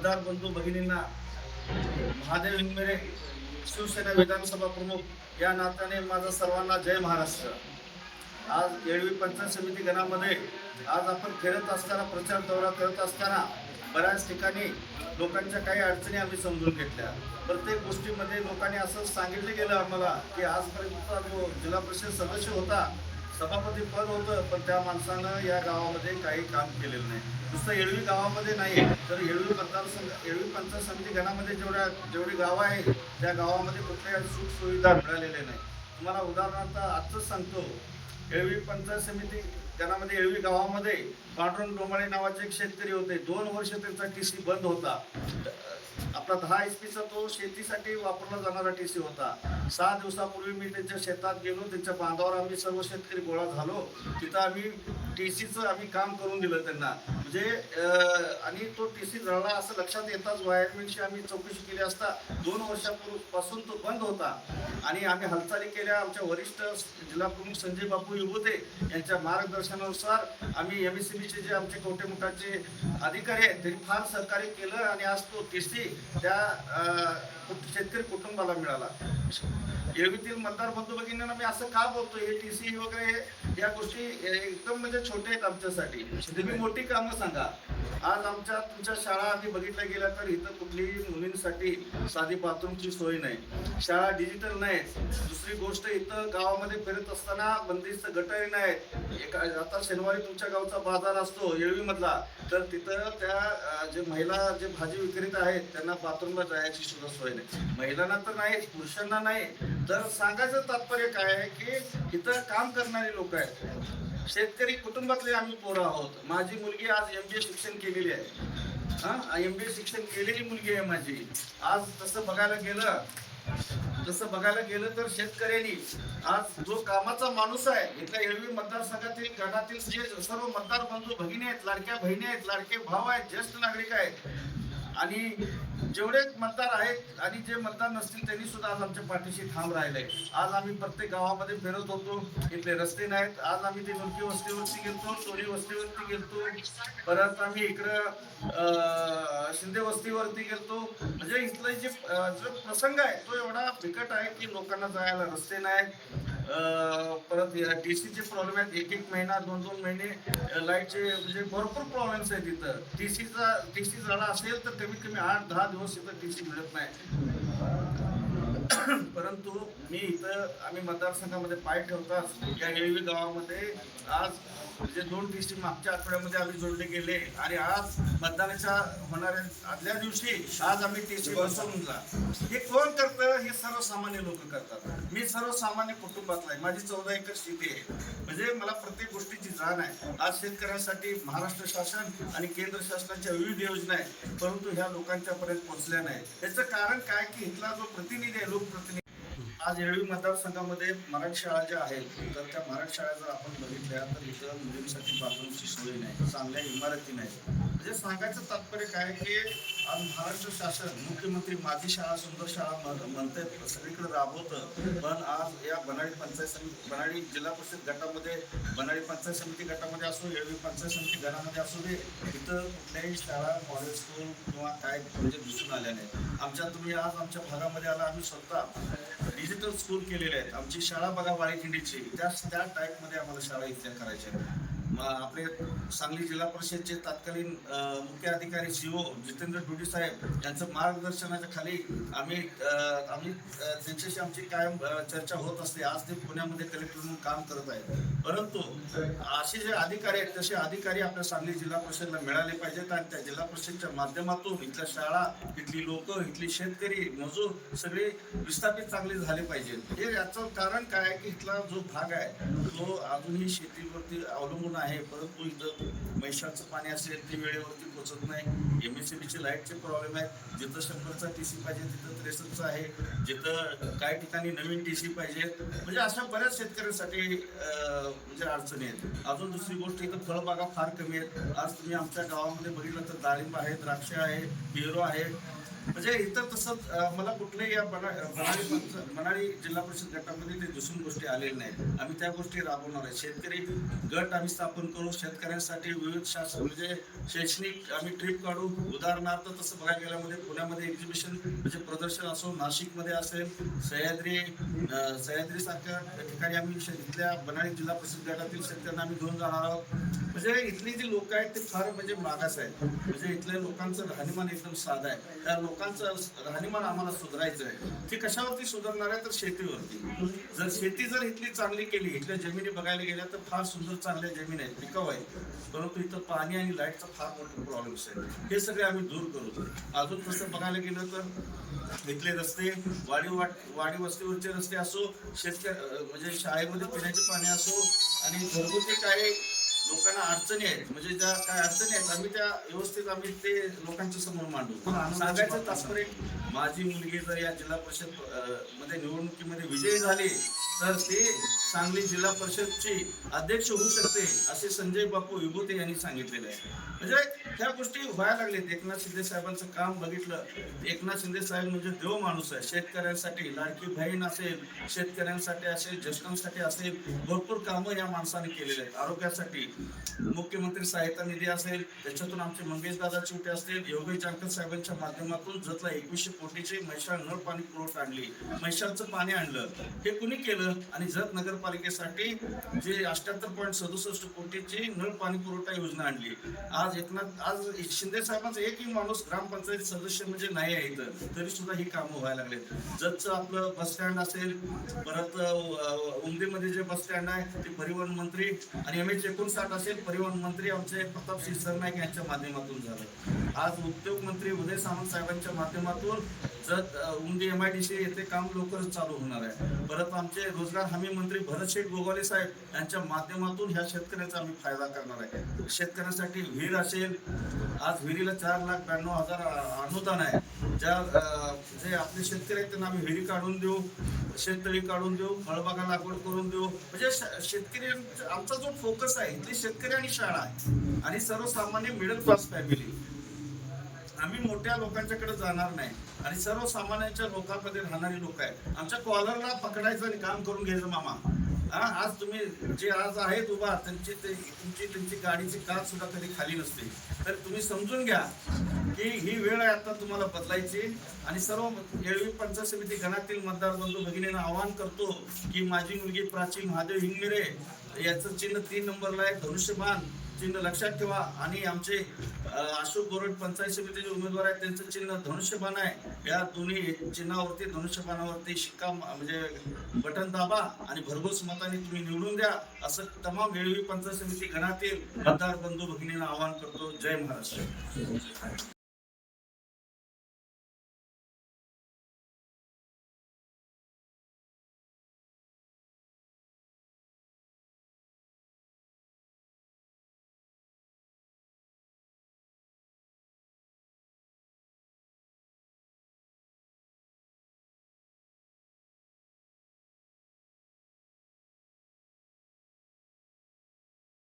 मतदार बंधू भगिनींना महादेव हिंगमेरे शिवसेना विधानसभा प्रमुख या नात्याने माझा सर्वांना जय महाराष्ट्र. आज येळवी पंचायत समिती गणामध्ये आज आपण फिरत असताना प्रचार दौरा करत असताना बऱ्याच ठिकाणी लोकांच्या काही अडचणी आम्ही समजून घेतल्या. प्रत्येक गोष्टीमध्ये लोकांनी असं सांगितलं गेलं आम्हाला की आजपर्यंत जो जिल्हा परिषद सदस्य होता सभापती पद होतं पण त्या माणसानं या गावामध्ये काही काम केलेलं नाही. नुसतं येळवी गावामध्ये नाही तर येळवी मतदारसंघ येळवी पंचायत समिती घरामध्ये जेवढ्या जेवढी गावं आहेत त्या गावामध्ये कुठल्याही सुख सुविधा मिळालेल्या नाही. तुम्हाला उदाहरणार्थ आजच सांगतो येळवी पंचायत समिती घरामध्ये येळवी गावामध्ये पांडुरंग डोमाळे नावाचे एक शेतकरी होते. दोन वर्ष त्यांचा टी सी बंद होता. आपला दहा एच पीचा तो शेतीसाठी वापरला जाणारा टी सी होता. सहा दिवसापूर्वी मी त्यांच्या शेतात गेलो त्यांच्या बांधावर आम्ही सर्व शेतकरी गोळा झालो. तिथं आम्ही टी सीचं आम्ही काम करून दिलं त्यांना. म्हणजे आणि तो टी सी जळला असं लक्षात येताच वायरमॅनशी आम्ही चौकशी केली असता दोन वर्षापूर्वीपासून तो बंद होता. आणि आम्ही हालचाली केल्या. आमच्या वरिष्ठ जिल्हा प्रमुख संजय बापू युवते यांच्या मार्गदर्शनानुसार आम्ही एम एस जे आमचे कवटेमुखाचे अधिकारी आहेत त्यांनी फार सहकार्य केलं. आणि आज तो टी सी त्या अं, शेतकरी कुटुंबाला मिळाला. येळवीतील मतदार बंधू भगिनींना मी असं का बोलतो हे टी सी वगैरे या गोष्टी एकदम म्हणजे छोट्या आहेत आमच्यासाठी. तुम्ही मोठी कामं सांगा. आज आमच्या तुमच्या शाळा आम्ही बघितल्या गेल्या तर इथं कुठलीही मुलींसाठी साधी बाथरूमची सोय नाही. शाळा डिजिटल नाही. दुसरी गोष्ट इथं गावामध्ये फिरत असताना बंदिस्त गटही नाहीत. एका आता शनिवारी तुमच्या गावचा बाजार असतो येळवी मधला. तर तिथं त्या जे महिला जे भाजी विक्रेता आहेत त्यांना बाथरूमला जायची सुद्धा सोय नाही. महिलांना तर नाही पुरुषांना नाही. तर सांगायचं तात्पर्य काय आहे की इथं काम करणारे लोक आहेत. शेतकरी कुटुंबातले आम्ही पोरं आहोत. माझी मुलगी आज एम बी ए शिक्षण केलेली आहे. हा? एम बी ए शिक्षण केलेली मुलगी आहे माझी. आज तसं बघायला गेलं तसं बघायला गेलं तर शेतकऱ्यांनी आज जो कामाचा माणूस आहे इथल्या येळवी मतदारसंघातील गटातील जे सर्व मतदार बंधू भगिनी आहेत लाडक्या बहिणी आहेत लाडके भाव आहेत ज्येष्ठ नागरिक आहेत आणि जेवढे मतदार आहेत आणि जे मतदार नसतील त्यांनी सुद्धा आज आमच्या पाठीशी ठाम राहिले आज आम्ही प्रत्येक गावामध्ये फिरत होतो. इथले रस्ते नाहीत. आज आम्ही ते मुलगी वस्तीवरती गेलतो सोनी वस्तीवरती गेलतो. परत आम्ही इकडं शिंदे वस्तीवरती गेलतो. म्हणजे इथलं जे जो प्रसंग आहे तो एवढा बिकट आहे की लोकांना जायला रस्ते नाहीत. परत डी सीचे प्रॉब्लेम आहेत. एक एक महिना दोन दोन महिने लाईटचे म्हणजे भरपूर प्रॉब्लेम्स आहेत तिथं डी सीचा डी सी झाला असेल तर कमीत कमी आठ दहा दिवस इथं डी सी मिळत नाही. परंतु मी इथं आम्ही मतदारसंघामध्ये पाय ठेवताच या येळवी गावामध्ये आज जे दोन डिस्ट्रिक्ट मागच्या आठवड्यामध्ये आम्ही जोडले गेले आणि आज मतदानाच्या होणाऱ्या आदल्या दिवशी आज आम्ही टेस्टी बसवून हे कोण करतं? हे सर्वसामान्य लोक करतात. मी सर्वसामान्य कुटुंबातला आहे. माझी चौदा एकर शेती आहे. म्हणजे मला प्रत्येक गोष्टीची जाण आहे. आज शेतकऱ्यांसाठी महाराष्ट्र शासन आणि केंद्र शासनाच्या विविध योजना आहेत. परंतु ह्या लोकांच्या पर्यंत पोहोचल्या नाही याचं कारण काय? की इथला जो प्रतिनिधी आहे लोकप्रतिनिधी आज येळवी मतदारसंघामध्ये मराठी शाळा ज्या आहेत तर त्या मराठी शाळा जर आपण बघितल्या तर इथं मुलींसाठी बाथरूमची सोय नाही चांगल्या इमारती नाही म्हणजे सांगायचं तात्पर्य काय की आज महाराष्ट्र शासन मुख्यमंत्री माझी शाळा सुंदर शाळा म्हणते सगळीकडे राबवतं. पण आज या बनाडी पंचायत समिती बनाडी जिल्हा परिषद गटामध्ये बनाडी पंचायत समिती गटामध्ये असो येळवी पंचायत समिती गटामध्ये असू दे इथं कुठल्याही शाळा कॉलेज स्कूल किंवा काय म्हणजे दिसून आल्या नाहीत. आमच्या तुम्ही आज आमच्या भागामध्ये आला आम्ही स्वतः डिजिटल स्कूल केलेले आहेत. आमची शाळा बघा वाळीखिंडीची. त्या त्या टाईपमध्ये आम्हाला शाळा इथल्या करायच्या आहेत. आपले सांगली जिल्हा परिषदचे तत्कालीन मुख्य अधिकारी सीओ जितेंद्र डुडी साहेब यांचं मार्गदर्शनाच्या खाली आम्ही अं, आम्ही त्यांच्याशी आमची कायम चर्चा होत असते. आज ते पुण्यामध्ये कलेक्टर म्हणून काम करत आहेत. परंतु असे जे अधिकारी आहेत तसे अधिकारी आपल्या सांगली जिल्हा परिषदला मिळाले पाहिजेत आणि त्या जिल्हा परिषदच्या माध्यमातून इथल्या शाळा इथली लोक इथली शेतकरी मजूर सगळे विस्थापित चांगले झाले पाहिजेत. हे याचं कारण काय आहे की इथला जो भाग आहे तो अजूनही शेतीवरती अवलंबून आहे परंतु इथं म्हैसाळचं पाणी असेल ते वेळेवरती पोचत नाही. एम एस सी लाईटचे प्रॉब्लेम आहेत. जिथं शंभरचा टी सी पाहिजे तिथं त्रेसष्टचा आहे. जिथं काही ठिकाणी नवीन टी सी पाहिजे. म्हणजे अशा बऱ्याच शेतकऱ्यांसाठी म्हणजे अडचणी आहेत. अजून दुसरी गोष्ट इथं फळबागा फार कमी आहेत. आज तुम्ही आमच्या गावामध्ये बघितलं तर डाळिंब आहे द्राक्ष आहे पेरू आहे म्हणजे इतर तसं मला कुठल्याही या मनाळी मनाळी जिल्हा परिषद गटामध्ये ते दिसून गोष्टी आलेल्या नाहीत. आम्ही त्या गोष्टी राबवणार आहे. शेतकरी गट आम्ही स्थापन करू. शेतकऱ्यांसाठी विविध शासन म्हणजे शैक्षणिक आम्ही ट्रिप काढू. उदाहरणार्थ तसं बघायला गेल्यामध्ये म्हणजे पुण्यामध्ये एक्झिबिशन म्हणजे प्रदर्शन असो नाशिकमध्ये असेल सह्याद्री सह्याद्री सारख्या ठिकाणी आम्ही इथल्या बनाळी जिल्हा परिषद गटातील शेतकऱ्यांना आम्ही घेऊन जाणार आहोत. म्हणजे इथली जी लोक आहेत ते फार म्हणजे मागास आहेत. म्हणजे इथल्या लोकांचं राहणीमान एकदम साधं आहे. त्या लोकांचं राहणीमान आम्हाला सुधारायचं आहे ते कशावरती सुधारणार आहे तर शेतीवरती. जर शेती जर इथली चांगली केली इथल्या जमिनी बघायला गेल्या तर फार सुंदर चांगल्या जमीन आहेत पिकाऊ आहेत. परंतु इथं पाणी आणि लाईटचा फार मोठा प्रॉब्लेम्स आहे हे सगळे आम्ही दूर करू. अजून तसं बघायला गेलं तर इथले रस्ते वाडी वाट वाडी वस्तीवरचे रस्ते असो शेतकरी म्हणजे शाळेमध्ये पिण्याचे पाणी असो आणि घरगुती काही लोकांना अडचणी आहेत. म्हणजे ज्या काय अडचणी आहेत आम्ही त्या व्यवस्थित आम्ही ते लोकांच्या समोर मांडू. सांगायचं तात्पर्य माझी मुलगी जर या जिल्हा परिषदमध्ये निवडणुकीमध्ये विजयी झाली तर ती सांगली जिल्हा परिषदचे अध्यक्ष होऊ शकते असे संजय बापू विभूते यांनी सांगितलेले आहे. म्हणजे ह्या गोष्टी व्हायला लागलेत एकनाथ शिंदे साहेबांचं काम बघितलं. एकनाथ शिंदे साहेब म्हणजे देव माणूस आहे. शेतकऱ्यांसाठी लाडकी बहीण असेल शेतकऱ्यांसाठी असेल ज्येष्ठांसाठी असेल भरपूर कामं या माणसाने केलेले आहेत. आरोग्यासाठी मुख्यमंत्री सहायता निधी असेल त्याच्यातून आमचे मंगेश दादा चिवटे असतील योगेश जानकर साहेबांच्या माध्यमातून जतला एकवीसशे कोटीचे म्हैशाळ नळ पाणी पुरवठा आणली. म्हैशाळचं पाणी आणलं. हे कुणी केलं? आणि जत नगरपालिकेसाठी जे अठ्याहत्तर पॉईंट सदुसष्ट कोटीची नळ पाणी पुरवठा योजना आणली. आज एकनाथ आज शिंदे साहेबांचा एकही माणूस ग्रामपंचायत सदस्य म्हणजे नाही आहे इथं. तरी सुद्धा ही कामं व्हायला लागले जतचं आपलं बस स्टँड असेल परत उमदेमध्ये जे बस स्टँड आहे ते परिवहन मंत्री आणि एम एच एकोणसाठ असेल परिवहन मंत्री आमचे प्रताप सिंह सरनाईक यांच्या माध्यमातून झालं. आज उद्योग मंत्री उदय सामंत साहेबांच्या माध्यमातून Jath Umadi M I D C येथे काम लवकरच चालू होणार आहे. परत आमचे रोजगार हमी मंत्री भरत शेठ गोगावले साहेब यांच्या माध्यमातून ह्या शेतकऱ्याचा आम्ही फायदा करणार आहे. शेतकऱ्यांसाठी विहीर असेल आज विहिरीला चार लाख ब्याण्णव हजार अनुदान आहे. ज्या जे आपले शेतकरी आहेत त्यांना आम्ही विहिरी काढून देऊ शेततळी काढून देऊ फळबागा लागवड करून देऊ. म्हणजे शेतकरी आमचा जो फोकस आहे इथले शेतकरी आणि शाळा आहे. आणि सर्वसामान्य मिडल क्लास फॅमिली आम्ही मोठ्या लोकांच्याकडे जाणार नाही. आणि सर्वसामान्यांच्या लोकांमध्ये राहणारी लोक आहेत. आमच्या कॉलरला पकडायचं आणि काम करून घ्यायचं मामा. हा आज तुम्ही जे आज आहेत उभा त्यांची ते तुमची त्यांची गाडीची कार सुद्धा कधी खाली नसते. तर तुम्ही समजून घ्या की ही वेळ आहे आता तुम्हाला बदलायची. आणि सर्व येळवी पंचायत समिती गणातील मतदार बंधू भगिनींना आवाहन करतो की माझी मुलगी प्राची महादेव हिंगमिरे याचं चिन्ह तीन नंबरला आहे धनुष्यबाण. चिन्ह लक्षात ठेवा. आणि आमचे अशोक गोरट पंचायत समितीचे उमेदवार आहेत त्यांचं चिन्ह धनुष्यबाण आहे. या दोन्ही चिन्हावरती धनुष्यबाणावरती शिक्का म्हणजे बटन दाबा आणि भरघोस मताने तुम्ही निवडून द्या. असं तमाम वेळोवेळी पंचायत समिती गणातील मतदार बंधू भगिनींना आवाहन करतो. जय महाराष्ट्र.